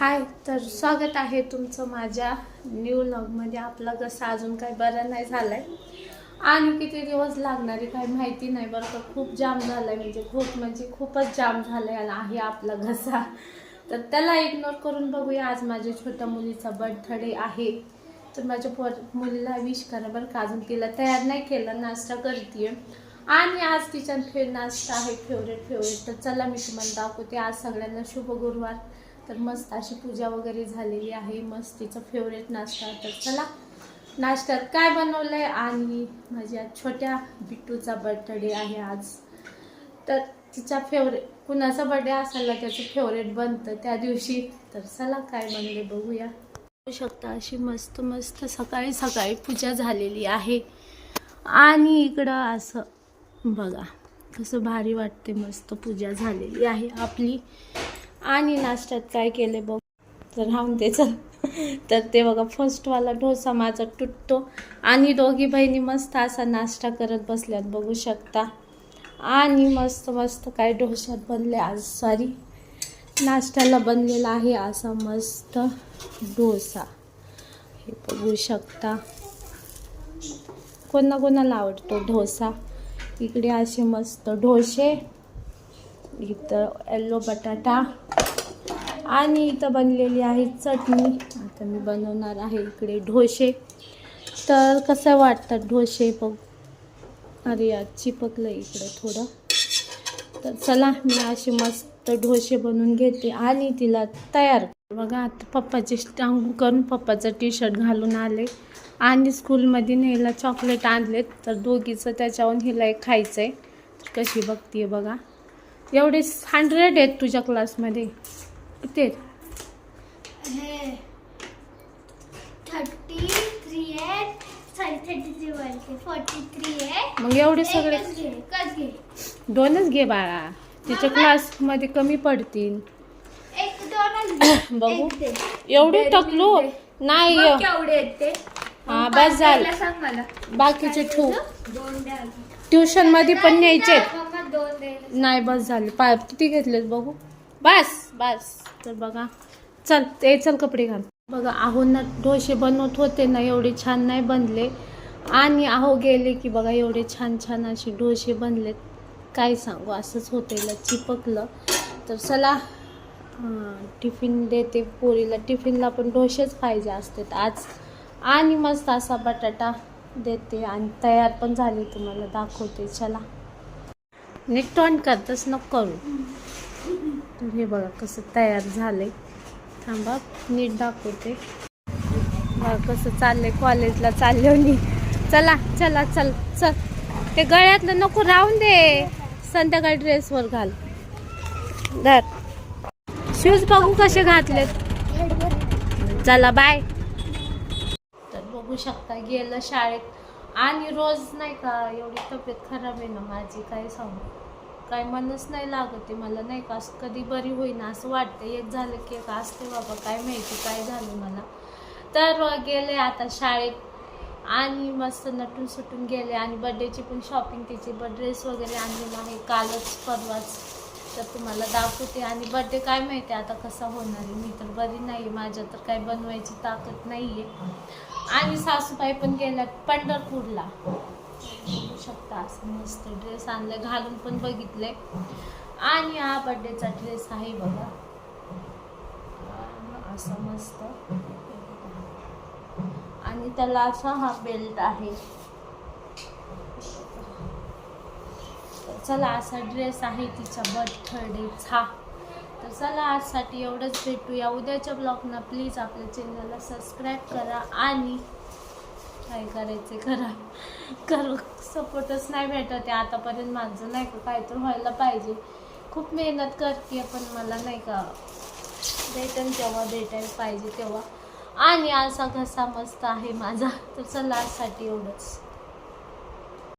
हाय तर स्वागत आहे तुमचं माझ्या न्यू मध्ये. आपला घसा अजून काही बरं नाही झालाय. आणि किती दिवस लागणारे काही माहिती नाही बरं का. खूप जाम झालाय. म्हणजे खूप म्हणजे खूपच जाम झालं आहे आपला घसा. तर त्याला इग्नोर करून बघूया. आज माझ्या छोट्या मुलीचा बर्थडे आहे. तर माझ्या पोर मुलीला विश करा बरं का. अजून तिला तयार नाही केलं. नाश्ता करते आणि आज तिच्या फे नाश्ता आहे. फेवरेट फेवरेट तर चला मी तुम्हाला दाखवते. आज सगळ्यांना शुभ गुरुवार. तर मस्त अशी पूजा वगैरे झालेली आहे. मस्त तिचं फेवरेट नाश्ता. तर चला नाश्त्यात काय बनवलंय? आणि माझ्या छोट्या बिट्टूचा बर्थडे आहे आज. तर तिचा फेवरेट कुणाचा बर्थडे असायला त्याचं फेवरेट बनतं त्या दिवशी. तर चला काय बनले बघूया. बघू शकता अशी मस्त मस्त सकाळी सकाळी पूजा झालेली आहे. आणि इकडं असं बघा कसं भारी वाटते मस्त पूजा झालेली आहे आपली. आणि नाश्त्यात काय केले बघ. तर राहून दे चल. तर ते बघा फर्स्टवाला डोसा माझा तुटतो. आणि दोघी बहिणी मस्त असा नाश्ता करत बसल्यात बघू शकता. आणि मस्त मस्त काय डोशात बनले आज सॉरी नाश्त्याला बनलेला आहे असा मस्त डोसा. हे बघू शकता. कोणा कोणाला आवडतो डोसा? इकडे असे मस्त डोसे. इथं येल्लो बटाटा. आणि इथं बनलेली आहे चटणी. आता मी बनवणार आहे इकडे ढोसे. तर कसं वाटतात ढोसे बघ? अरे आज चिपकलं इकडं थोडं. तर चला मी असे मस्त ढोसे बनवून घेते आणि तिला तयार बघा आता पप्पाचे टांगू करून पप्पाचं टी शर्ट घालून आले. आणि स्कूलमध्ये नेला चॉकलेट आणलेत. तर दोघीचं त्याच्याहून हिला एक खायचं आहे तर कशी बघतीये बघा. एवढे हंड्रेड आहेत तुझ्या क्लासमध्ये आहेत हे. थर्टी थ्री आहे सॉरी थर्टी थ्री बोलते फोर्टी थ्री आहे मग एवढे सगळे? एकच घे एकच घे. दोनच घे बाळा. तिच्या क्लासमध्ये कमी पडतील. एक दोनच घे. बघू. एक दे. एवढे टाकलो. नाही. मग केवढे आहेत ते. हा, मग बस पाच झालं. द्यायला सांग मला. बाकीचे ठेवू. दोन द्या ट्युशनमध्ये पण न्यायचे दोन द्यायला नाही बस झाले. पा किती घेतलेत बघू? बस बस. तर बघा. चल ते चल कपडे घाल. बघा आहो ना डोसे बनवत होते ना एवढे छान नाही बनले. आणि आहो गेले की बघा एवढे छान छान असे डोसे बनलेत. काय सांगू असंच होतं चिपकलं. तर चला टिफिन देते पोरीला. टिफिनला पण डोसेच पाहिजे असतात आज. आणि मस्त असा बटाटा देते आणि तयार पण झाली तुम्हाला दाखवते. चला. नीट ऑन करतच नको करू. तर हे बघा कसं तयार झाले थांबा नीट दाखवते. बघा कसं चाललंय कॉलेजला चालले मी. चला चला चल चल. ते गळ्यातलं नको राहून दे. संध्याकाळी ड्रेसवर घाल. धर. शूज बघू कसे घातलेत. चला बाय तर बघू शकता गेलं शाळेत. आणि रोज नाही का एवढी तब्येत खराब आहे ना माझी काय सांगू. काय मनच नाही लागत मला नाही का? असं कधी बरी होईना असं वाटतं एक झालं की एक असते बाबा काय माहिती काय झालं मला. तर गेले आता शाळेत आणि मस्त नटून सुटून गेले आणि बड्डेची पण शॉपिंग तिची ड्रेस वगैरे आणलेला आहे कालच परवाच. तर तुम्हाला दाखवते. आणि बड्डे काय माहिती आता कसा होणार आहे? मी तर बरी नाही आहे माझ्या तर काय बनवायची ताकद नाही आहे आणि सासूबाई पण गेल्यात पंढरपूरला. शकता असं मस्त ड्रेस आणलं घालून पण बघितले आणि हा बड्डेचा ड्रेस आहे बघा. असं मस्त. आणि त्याला असा हा बेल्ट आहे. चला असा ड्रेस आहे तिच्या बर्थडेचा तर चला आजसाठी एवढंच भेटूया. उद्याच्या ब्लॉगना प्लीज आपल्या चॅनलला सबस्क्राईब करा आणि काय करायचे? करा. कर. सपोर्टच नाही भेटत आहे. आतापर्यंत माझं नाही का काय तर व्हायला पाहिजे. खूप मेहनत करते पण मला नाही का भेटेल जेव्हा भेटायला पाहिजे तेव्हा. आणि असा घसा मस्त आहे माझा. तर चला एवढंच.